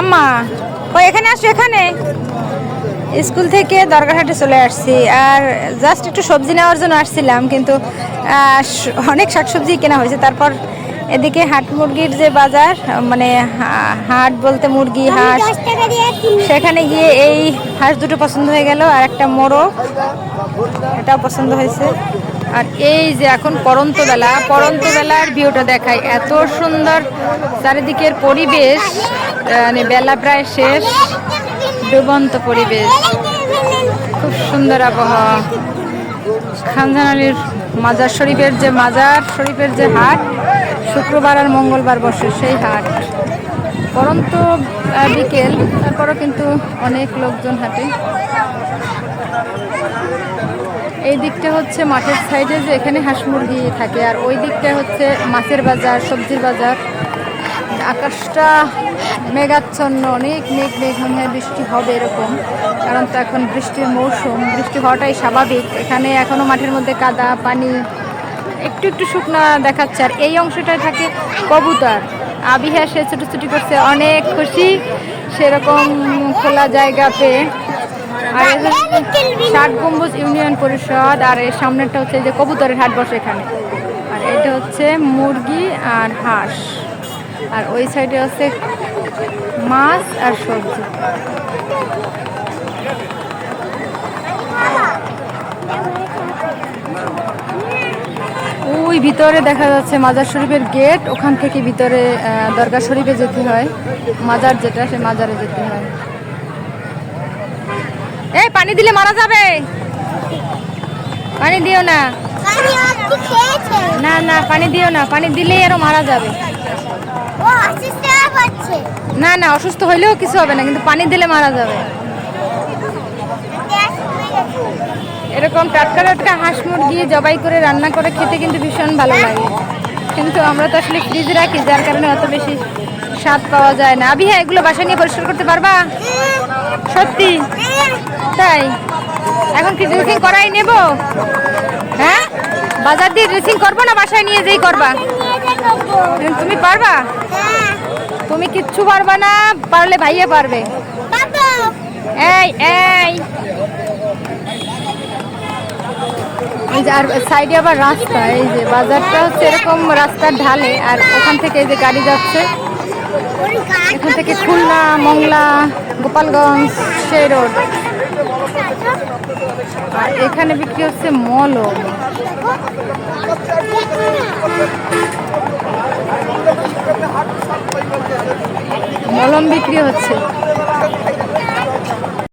আম্মা ও এখানে আসো এখানে। স্কুল থেকে দরগারহাটে চলে আসছি। আর জাস্ট একটু সবজি নেওয়ার জন্য আসছিলাম কিন্তু অনেক শাকসবজি কেনা হয়েছে। তারপর এদিকে হাট মুরগির যে বাজার মানে হাট বলতে মুরগি হাঁস সেখানে গিয়ে এই হাঁস দুটো পছন্দ হয়ে গেল। আর একটা মোড়ো এটাও পছন্দ হয়েছে। আর এই যে এখন পরন্ত বেলা, পরন্ত বেলার ভিউটা দেখায় এত সুন্দর চারিদিকের পরিবেশ মানে বেলা প্রায় শেষ, ডুবন্ত পরিবেশ। খুব সুন্দর আবহাওয়া। খানজান আলীর মাজার শরীফের যে মাজার, শরীফের যে হাট, শুক্রবার আর মঙ্গলবার বসে সেই হাট। পরন্ত বিকেল, তারপরও কিন্তু অনেক লোকজন হাটে। এই দিকটা হচ্ছে মাঠের সাইডে যে এখানে হাঁস মুরগি থাকে, আর ওই দিকটা হচ্ছে মাছের বাজার, সবজির বাজার। আকাশটা মেঘাচ্ছন্ন, অনেক মেঘ মেঘ মনে হয় বৃষ্টি হবে এরকম, কারণ তো এখন বৃষ্টির মৌসুম, বৃষ্টি হওয়াটাই স্বাভাবিক। এখানে এখনও মাঠের মধ্যে কাদা, পানি, একটু একটু শুকনো দেখাচ্ছে, আর এই অংশটায় থাকে কবুতর। আবিহা সে ছুটোছুটি করছে, অনেক খুশি, সেরকম খোলা জায়গা পেয়ে। আর ষাট গম্বুজ ইউনিয়ন পরিষদ, আর এর সামনেরটা হচ্ছে যে কবুতরের হাট বসে এখানে। আর এটা হচ্ছে মুরগি আর হাঁস। আর ওই সাইডে হচ্ছে মাছ আর সবজি। ওই ভিতরে দেখা যাচ্ছে মাজার শরীফের গেট, ওখান থেকে ভিতরে দরগা শরীফে যেতে হয়। মাজার যেটা সে মাজারে যেতে হয়। পানি দিলে মারা যাবে? পানি দিও না। না না পানি দিও না পানি দিলেই আরও মারা যাবে। না না অসুস্থ হইলেও কিছু হবে না কিন্তু পানি দিলে মারা যাবে। এরকম টাটকা টাটকা হাঁস মুরগি জবাই করে রান্না করে খেতে কিন্তু ভীষণ ভালো লাগে। কিন্তু আমরা তো আসলে ফ্রিজে রাখি যার কারণে অত বেশি স্বাদ পাওয়া যায় না। আবি হ্যাঁ এগুলো বাসা নিয়ে পরিষ্কার করতে পারবা? সত্যি? তাই? এখন কি ড্রেসিং করাই নেব? হ্যাঁ? বাজার দিয়ে ড্রেসিং করব না বাসায় নিয়ে যেই করবা? তুমি পারবা? তুমি কিচ্ছু পারবা না, পারলে ভাইয়ে পারবে। এই এই। আর সাইডে আবার রাস্তা, এই যে বাজারটা হচ্ছে এরকম রাস্তার ঢালে, আর ওখান থেকে এই যে গাড়ি যাচ্ছে। এখান থেকে খুলনা, মংলা, গোপালগঞ্জ, সেই রোড। আর এখানে বিক্রি হচ্ছে মলম মলম বিক্রি হচ্ছে।